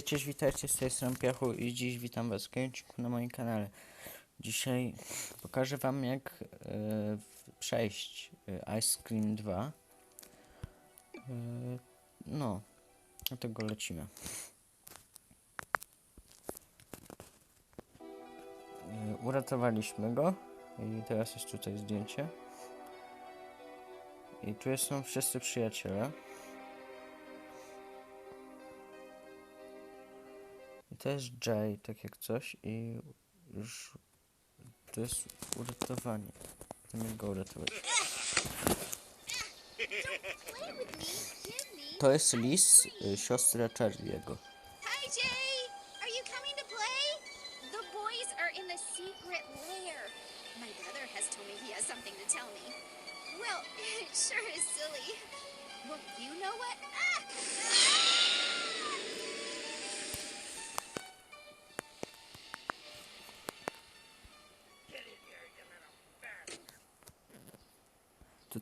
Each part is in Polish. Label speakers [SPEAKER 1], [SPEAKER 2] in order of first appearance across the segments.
[SPEAKER 1] Cześć, witajcie, z tej strony Piachu i dziś witam was w na moim kanale. Dzisiaj pokażę wam jak e, przejść e, Ice Cream 2. E, no, do tego lecimy. Uratowaliśmy go i teraz jest tutaj zdjęcie. I tu są wszyscy przyjaciele. To jest Jay, tak jak coś i już to jest uratowanie. Chcemy go uratować. To jest Liz, y, siostra Charlie'ego.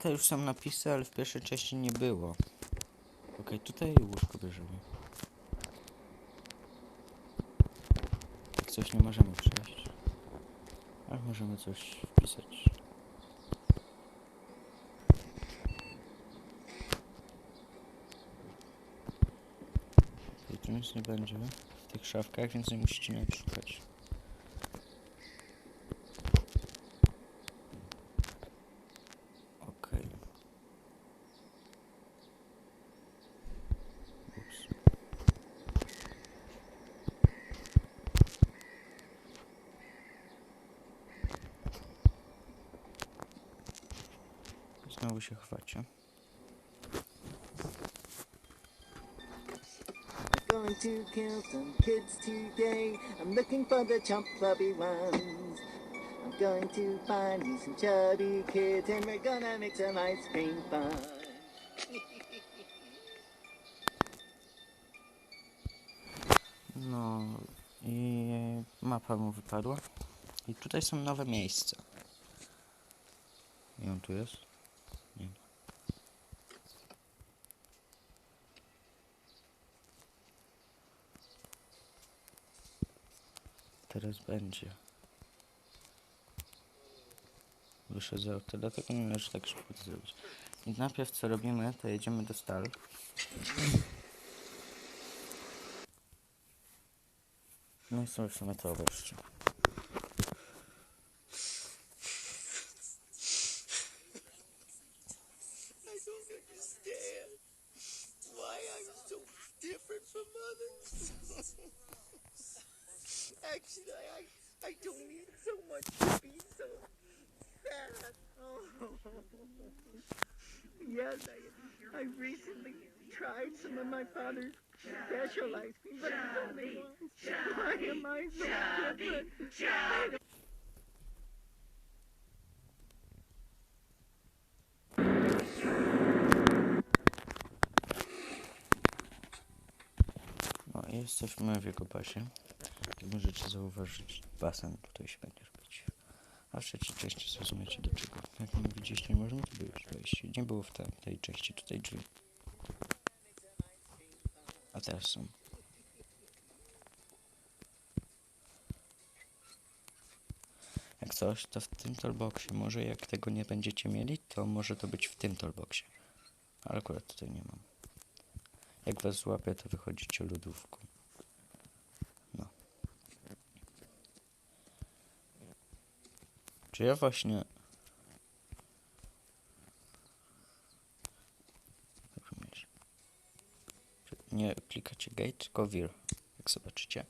[SPEAKER 1] Tutaj już są napisy, ale w pierwszej części nie było. Okej, tutaj łóżko bierzemy. Coś nie możemy przejść. Ale możemy coś wpisać. Tu nic nie będzie w tych szafkach, więc nie musicie szukać. Okej. Ups. Znowu się chwacie.
[SPEAKER 2] Going to kill some kids today. I'm looking for the chump puppy ones. I'm going to find me some chubby kids and we're gonna make some ice cream fun.
[SPEAKER 1] No i mapa mu wypadła. I tutaj są nowe miejsca. I on tu jest? Teraz będzie. Wyszedł z auta, dlatego nie należy tak szybko to zrobić. I najpierw co robimy, to jedziemy do stal. No i sobie w sumie. Jesteśmy w jego bazie. Jak możecie zauważyć, basen tutaj się będzie robić. A w trzeciej części zrozumiecie do czego. Jak nie widzieliście, nie możemy tu już wejść. Nie było w tej, tej części tutaj drzwi. A teraz są. Jak coś, to w tym toolboxie. Może jak tego nie będziecie mieli, to może to być w tym toolboxie. Ale akurat tutaj nie mam. Jak was złapię, to wychodzicie lodówką. No. Czy ja właśnie... Nie klikacie gate, tylko wir. Jak zobaczycie.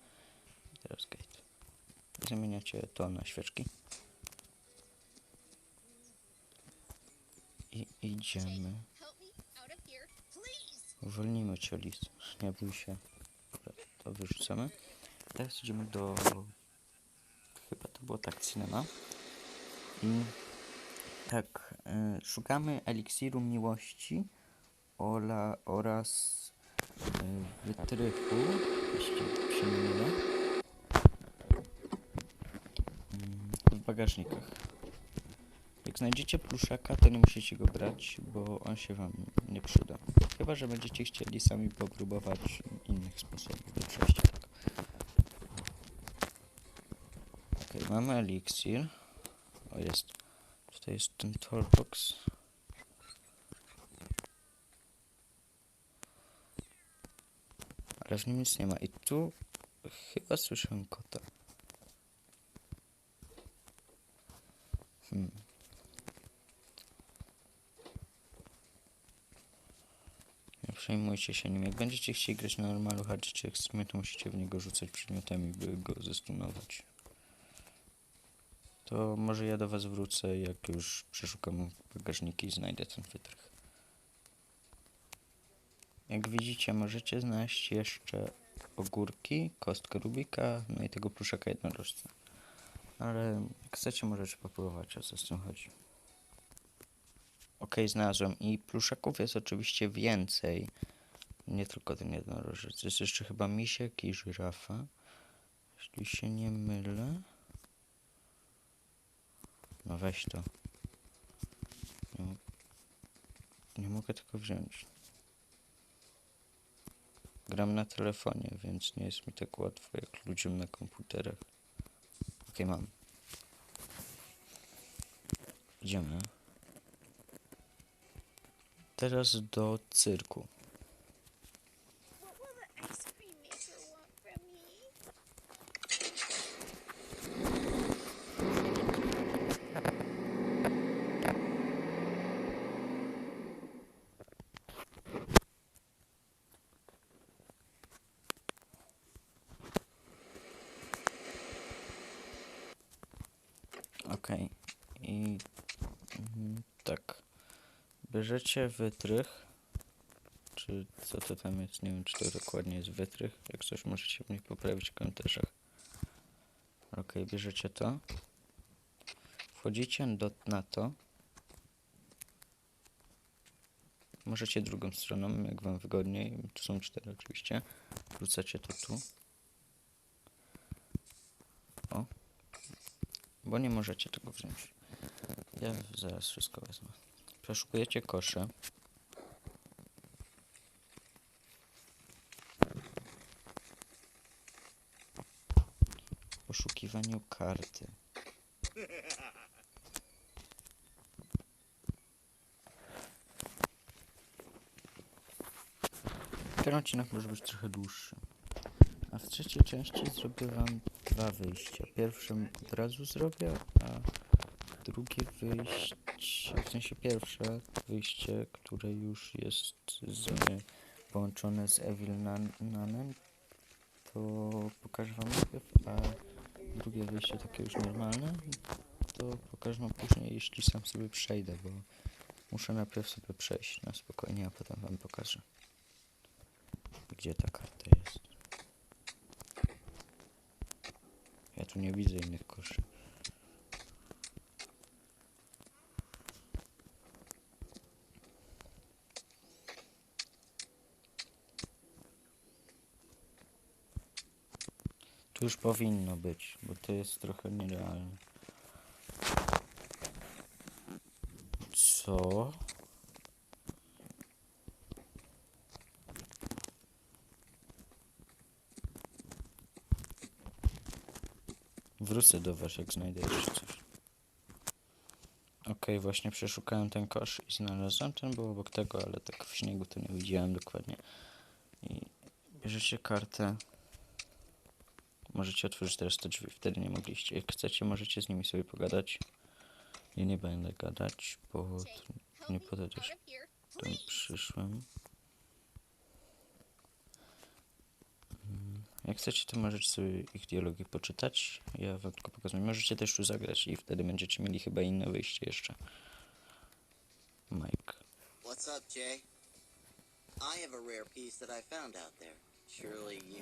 [SPEAKER 1] Teraz gate. Zamieniacie to na świeczki. I idziemy. Uwolnimy cię, Lis. Nie bój się. To wyrzucamy. Teraz idziemy do... Chyba to było tak, cinema. I tak, y, szukamy eliksiru miłości ola, oraz y, wytrychu, jeśli się nie mylę. W bagażnikach. Jak znajdziecie pluszaka, to nie musicie go brać, bo on się wam nie przyda. Chyba, że będziecie chcieli sami popróbować innych sposobów do. Tak. Ok, mamy eliksir. O, jest. Tutaj jest ten toolbox. Ale w nim nic nie ma. I tu chyba słyszę kota. Przejmujcie się nim. Jak będziecie chcieli grać na normalu hardzie ekstremie, to musicie w niego rzucać przedmiotami, by go zestunować. To może ja do was wrócę, jak już przeszukam bagażniki i znajdę ten wytrych. Jak widzicie, możecie znaleźć jeszcze ogórki, kostkę Rubika, no i tego pluszaka jednorożca. Ale jak chcecie, możecie popróbować, o co z tym chodzi. Ok, znalazłem. I pluszaków jest oczywiście więcej. Nie tylko ten jednorożec. Jest jeszcze chyba misiek i żyrafa. Jeśli się nie mylę. No weź to. Nie, nie mogę tego wziąć. Gram na telefonie, więc nie jest mi tak łatwo jak ludziom na komputerach. Okej, mam. Idziemy. Teraz do cyrku.
[SPEAKER 3] What will the ice cream maker want from me?
[SPEAKER 1] Okej. I mhm, tak. Bierzecie wytrych. Czy co to tam jest? Nie wiem, czy to dokładnie jest wytrych. Jak coś możecie mnie poprawić w komentarzach. Okej, bierzecie to. Wchodzicie do, na to. Możecie drugą stroną, jak wam wygodniej. Tu są cztery oczywiście. Wrzucacie to tu. O. Bo nie możecie tego wziąć. Ja zaraz wszystko wezmę. Przeszukujecie kosze. Poszukiwaniu karty. Ten odcinek może być trochę dłuższy. A w trzeciej części zrobię wam dwa wyjścia. Pierwszym od razu zrobię, a drugie wyjście, w sensie pierwsze wyjście, które już jest z, połączone z Evil Nan- Nanem, to pokażę wam najpierw, a drugie wyjście takie już normalne, to pokażę wam później, jeśli sam sobie przejdę, bo muszę najpierw sobie przejść na spokojnie, a potem wam pokażę. Gdzie ta karta jest? Ja tu nie widzę innych koszy. Już powinno być, bo to jest trochę nierealne. Co? Wrócę do was, jak znajdę jeszcze coś. Okej, właśnie przeszukałem ten kosz i znalazłem. Ten był obok tego, ale tak w śniegu to nie widziałem dokładnie. I bierzecie kartę. Możecie otworzyć teraz te drzwi, wtedy nie mogliście. Jak chcecie, możecie z nimi sobie pogadać. Ja nie będę gadać, bo nie
[SPEAKER 3] me
[SPEAKER 1] po to
[SPEAKER 3] out
[SPEAKER 1] też
[SPEAKER 3] of here,
[SPEAKER 1] tam przyszłem. Mm, Jak chcecie, to możecie sobie ich dialogi poczytać. Ja wam tylko pokazuję. Możecie też tu zagrać i wtedy będziecie mieli chyba inne wyjście jeszcze. Mike.
[SPEAKER 4] What's up, Jay? I have a rare piece that I found out there.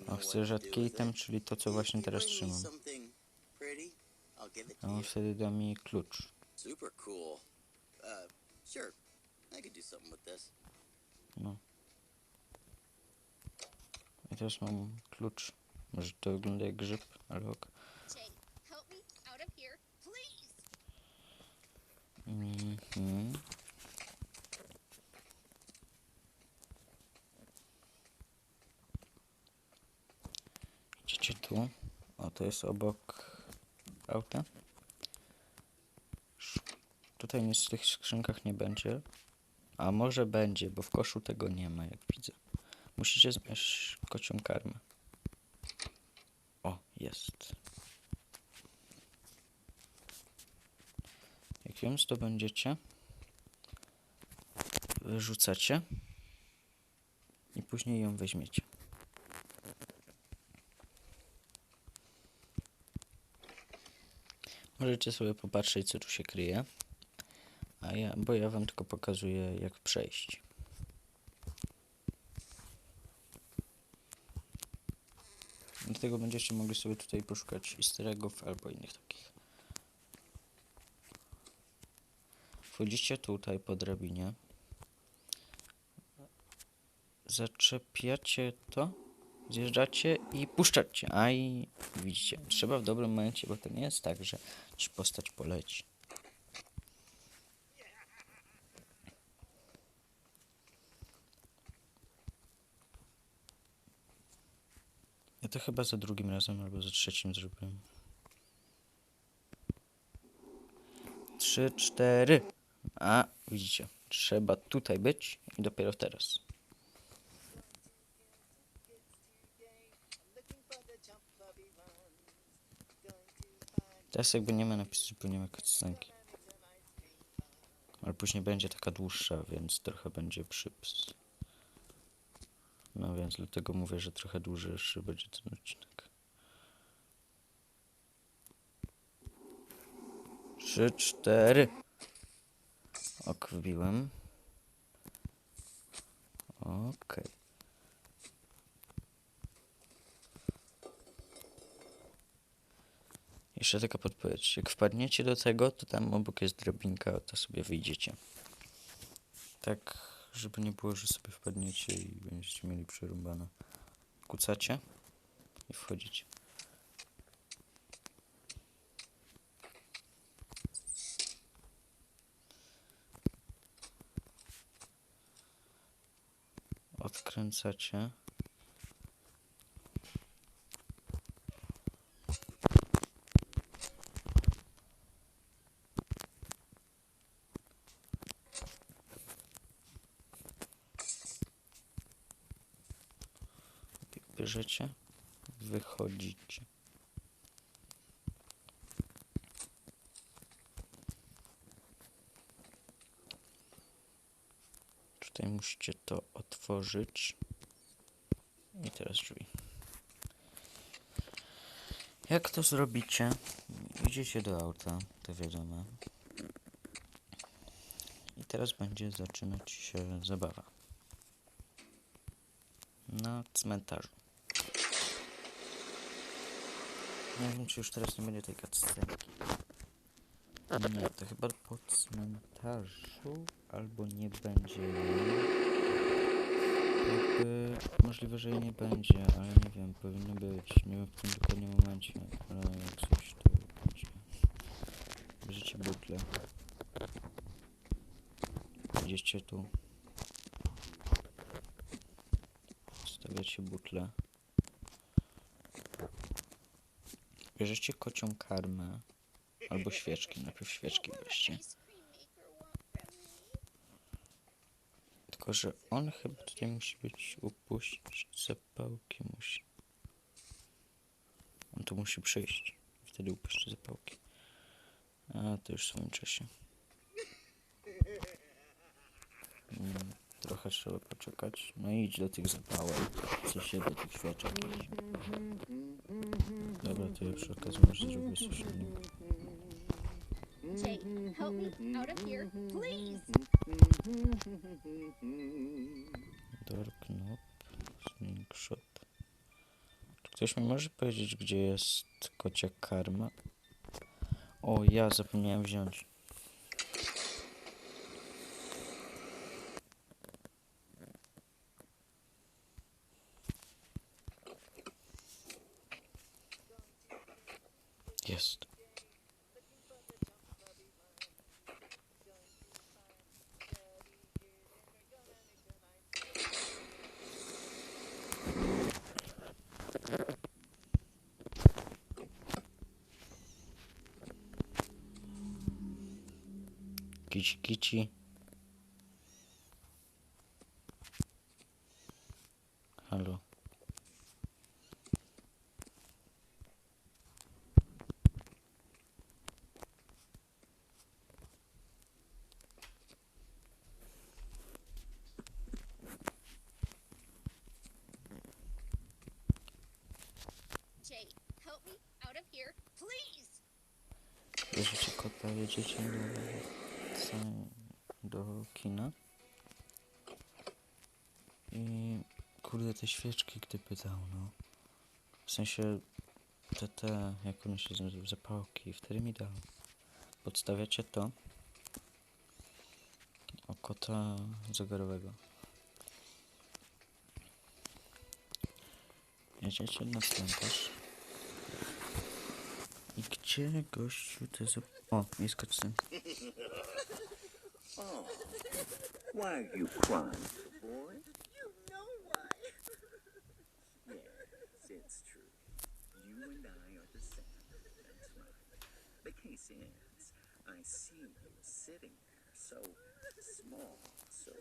[SPEAKER 1] A chcę item,
[SPEAKER 4] it.
[SPEAKER 1] czyli to, co właśnie teraz trzymam. A on
[SPEAKER 4] you.
[SPEAKER 1] wtedy da mi klucz.
[SPEAKER 4] Super cool. Uh.
[SPEAKER 1] No. I teraz mam klucz. Może to wygląda jak grzyb, ale ok.
[SPEAKER 3] Jake, help me out of here, please.
[SPEAKER 1] Mhm. Idziecie tu. O, to jest obok auta. Tutaj nic w tych skrzynkach nie będzie. A może będzie, bo w koszu tego nie ma, jak widzę. Musicie zbierz kocią karmę. O, jest. Jak ją zdobędziecie, wyrzucacie i później ją weźmiecie. Możecie sobie popatrzeć, co tu się kryje. A ja, bo ja wam tylko pokazuję, jak przejść. Dlatego będziecie mogli sobie tutaj poszukać easter eggów albo innych takich. Wchodzicie tutaj po drabinie. Zaczepiacie to, zjeżdżacie i puszczacie. A i widzicie, trzeba w dobrym momencie, bo to nie jest tak, że ci postać poleci. Ja to chyba za drugim razem albo za trzecim zrobiłem. Trzy, cztery. A, widzicie, trzeba tutaj być i dopiero teraz. Teraz jakby nie ma napisu, ma cutscenki. Ale później będzie taka dłuższa, więc trochę będzie przyps. No więc dlatego mówię, że trochę dłuższy będzie ten odcinek. Trzy, cztery. Ok, wbiłem. Okej. Jeszcze taka podpowiedź. Jak wpadniecie do tego, to tam obok jest drabinka, to sobie wyjdziecie. Tak, żeby nie było, że sobie wpadniecie i będziecie mieli przerąbane. Kucacie i wchodzicie. Odkręcacie. bierzecie, wychodzicie. Tutaj musicie to otworzyć. I teraz drzwi. Jak to zrobicie? Idziecie do auta, to wiadomo. I teraz będzie zaczynać się zabawa. Na cmentarzu. Nie wiem, czy już teraz nie będzie tej cutscenki. Nie, to chyba po cmentarzu albo nie będzie. Jakby możliwe, że jej nie będzie, ale nie wiem, powinno być. Nie wiem w tym dokładnie momencie, ale jak coś to będzie. Bierzecie butle. Idziecie tu. Stawiacie butle. Bierzecie kocią karmę albo świeczki. Najpierw świeczki weźcie. Tylko, że on chyba tutaj musi być upuścić zapałki musi. On tu musi przyjść. Wtedy upuści zapałki. A to już w swoim czasie. Mm, trochę trzeba poczekać. No i idź do tych zapałek. Co się do tych świeczek. idź. To ja przy okazji zrobię coś innego.
[SPEAKER 3] Jake, help me out of here, please.
[SPEAKER 1] Door knop, slingshot. Czy ktoś mi może powiedzieć, gdzie jest kocia karma? O, ja zapomniałem wziąć.
[SPEAKER 3] August. Kichi
[SPEAKER 1] Kichi. Hello. Jedziecie do, kina. I kurde, te świeczki gdyby dał, no. W sensie te, te, jak one się zapałki, wtedy mi dał. Podstawiacie to o kota zegarowego. Jedziecie na cmentarz. I gdzie gościu te zap... O, jest cutscene.
[SPEAKER 5] Oh, why are you crying, boy?
[SPEAKER 2] You know why.
[SPEAKER 5] Yes, it's true. You and I are the same. That's right. The case is, I see you sitting there so small, so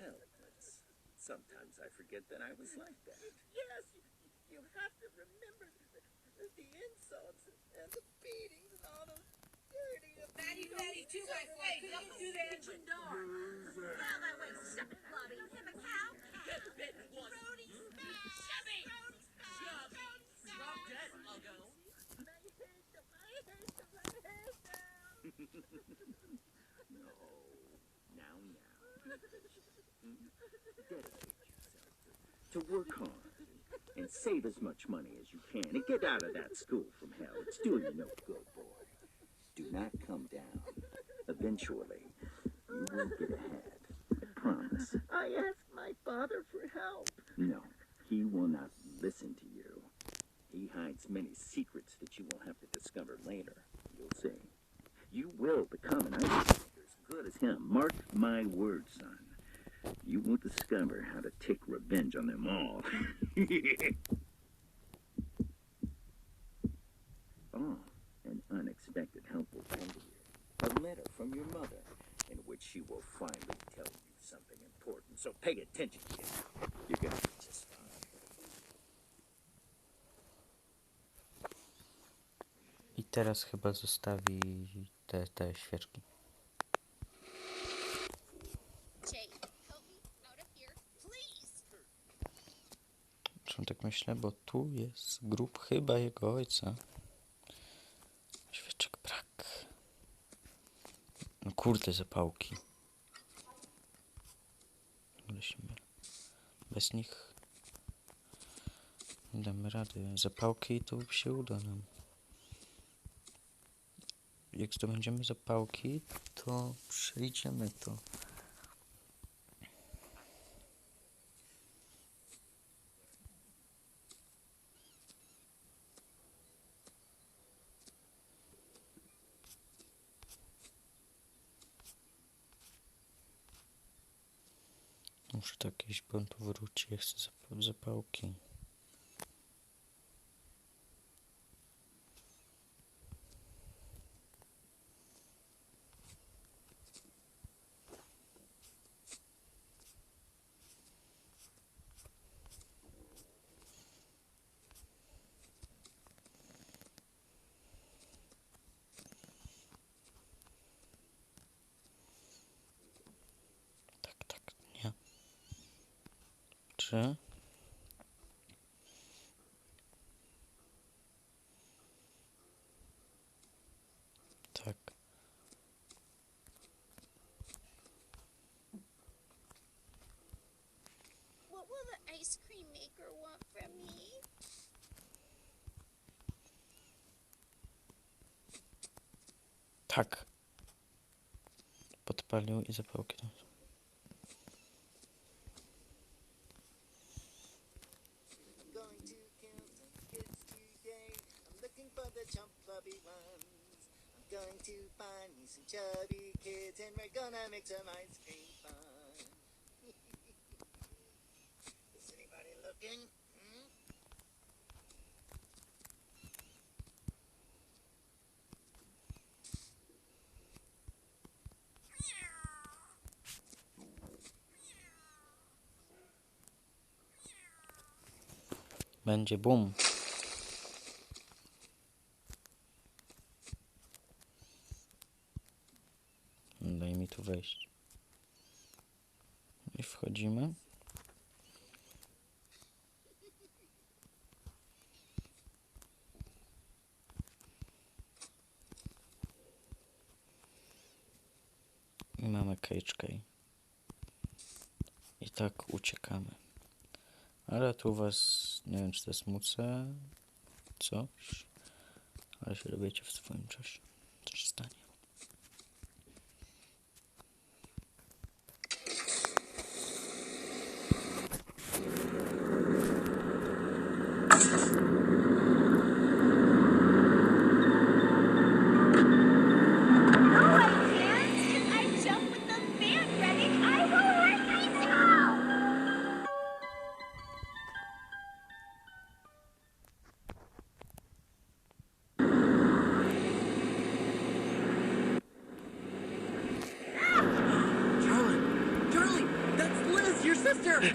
[SPEAKER 5] helpless. Sometimes I forget that I was like that.
[SPEAKER 2] Yes, you, you have to remember with the insults and, the beatings and all those dirty...
[SPEAKER 6] Maddie, Maddie, two by four, get up through the engine door. Down that way, shove it, Bobby. You him a cow? Get bit once. Brody smash! Shove it! Shove! Drop dead, Logo.
[SPEAKER 2] My head's up, my head's up, my head's down.
[SPEAKER 5] no. Now, now. Mm-hmm. Dedicate to work hard and save as much money as you can and get out of that school from hell. It's doing you no good, boy. Do not come down. Eventually, you will get ahead. I promise.
[SPEAKER 2] I asked my father for help.
[SPEAKER 5] No, he will not listen to you. He hides many secrets that you will have to discover later. You'll see. You will become an ice as good as him. Mark my words, son. You will discover how to take revenge on them all. oh, an unexpected help will come to you. A letter from your mother, in which she will finally tell you something important. So pay attention, kid. You're gonna be just fine.
[SPEAKER 1] I teraz chyba zostawi te, te świeczki. Czemu tak myślę? Bo tu jest grób chyba jego ojca. Świeczek brak. No kurde, zapałki. Bez nich nie damy rady. Zapałki to się uda nam. Jak zdobędziemy zapałki, to przejdziemy to. Muszę tak iść, bo on tu wróci. Ja zapałki.
[SPEAKER 3] Ice cream maker want from me?
[SPEAKER 1] Tak. Podpalił i. Będzie bum. Daj mi tu wejść. I wchodzimy. I mamy key. I tak uciekamy. Ale tu was, nie wiem czy to jest muce, coś, ale się dowiecie w swoim czasie, co się stanie.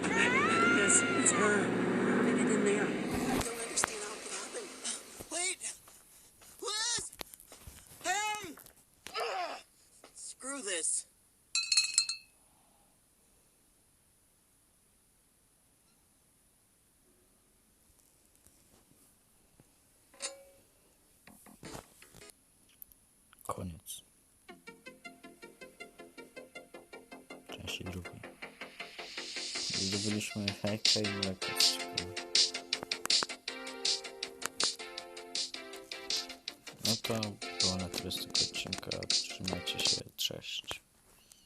[SPEAKER 6] Yes, it's her.